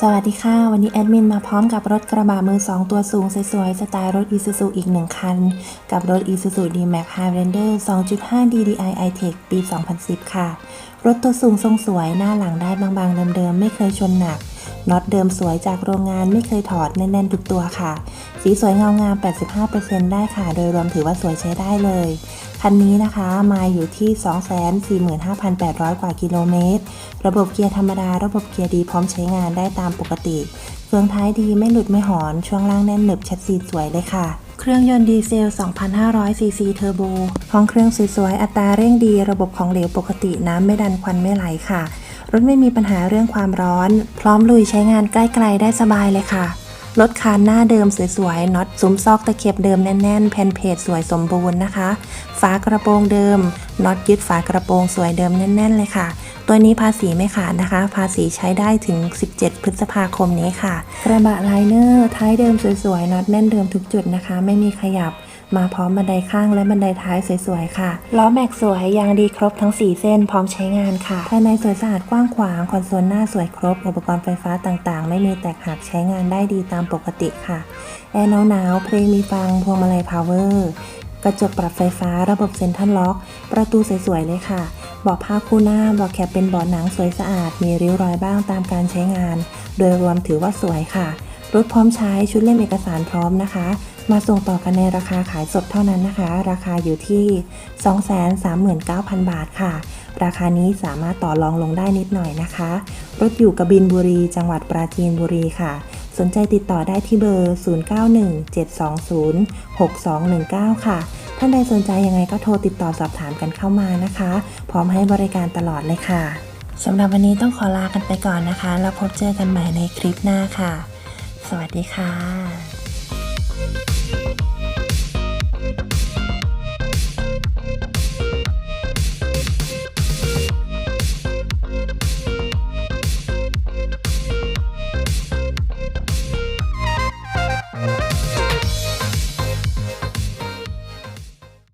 สวัสดีค่ะ วันนี้แอดมินมาพร้อมกับรถกระบะมือ 2 ตัวสูงสวยๆ สไตล์รถ Isuzu อีก 1 คัน กับรถ Isuzu D-Max Highlander 2.5 DDI i-Tech ปี 2010 ค่ะ รถตัวสูงทรงสวยหน้าหลังได้บางๆ เดิมๆ ไม่เคยชนหนักน็อตเดิมสวยจากโรงงานไม่เคยถอดแน่นๆ ทุกตัวค่ะ สีสวยเงางาม 85%ได้ค่ะ โดยรวมถือว่าสวยใช้ได้เลย คันนี้นะคะมาอยู่ที่ 245,800 กว่ากิโลเมตร ระบบเกียร์ธรรมดา ระบบเกียร์ดีพร้อมใช้งานได้ตามปกติ เครื่องท้ายดีไม่หลุดไม่หอน ช่วงล่างแน่นหนึบชัดซีสวยเลยค่ะเครื่องยนต์ดีเซล 2,500 ซีซีเทอร์โบห้องเครื่องสวยๆ อัตราเร่งดี ระบบของเหลวปกติน้ำไม่ดันควันไม่ไหลค่ะ รถไม่มีปัญหาเรื่องความร้อน พร้อมลุยใช้งานใกล้ๆได้สบายเลยค่ะ รถคานหน้าเดิมสวยๆน็อตซุ้มซอกตะเข็บเดิมแน่นๆแผ่นเพจสวยสมบูรณ์นะคะ ฝากระโปรงเดิมน็อตยึดฝากระโปรงสวยเดิมแน่น ๆ เลยค่ะ ตัวนี้ภาษีไม่ขาดนะคะ ภาษีใช้ได้ถึง 17 พฤษภาคมนี้ค่ะ กระบะไลเนอร์ท้ายเดิมสวยๆน็อตแน่นเดิมทุกจุดนะคะ ไม่มีขยับ มาพร้อมบันไดข้างและบันไดท้ายสวยๆค่ะ ล้อแม็กสวยยางดีครบทั้ง 4 เส้นพร้อมใช้งานค่ะ ภายในสวยสะอาดกว้างขวาง คอนโซลหน้าสวยครบ อุปกรณ์ไฟฟ้าต่างๆ ไม่มีแตกหักใช้งานได้ดีตามปกติค่ะ แอร์หนาวๆเพลงมีฟัง พวงมาลัยพาวเวอร์กระจกปรับไฟฟ้าระบบเซ็นทรัลล็อก ประตูสวยๆเลยค่ะเบาะผ้าคู่หน้าเบาะแคปเป็นเบาะหนังสวยสะอาด มีริ้วรอยบ้างตามการใช้งาน โดยรวมถือว่าสวยค่ะ รถพร้อมใช้ชุดเล่มเอกสารพร้อมนะคะ มาส่งต่อกันในราคาขายสดเท่านั้นนะคะ ราคาอยู่ที่ 239,000 บาทค่ะ ราคานี้สามารถต่อรองลงได้นิดหน่อยนะคะ รถอยู่กบินบุรี จังหวัดปราจีนบุรีค่ะ สนใจติดต่อได้ที่เบอร์ 0917206219 ค่ะ ท่านใดสนใจยังไงก็โทรติดต่อสอบถามกันเข้ามานะคะ พร้อมให้บริการตลอดเลยค่ะสำหรับวันนี้ต้องขอลากันไปก่อนนะคะ แล้วพบเจอกันใหม่ในคลิปหน้าค่ะ สวัสดีค่ะ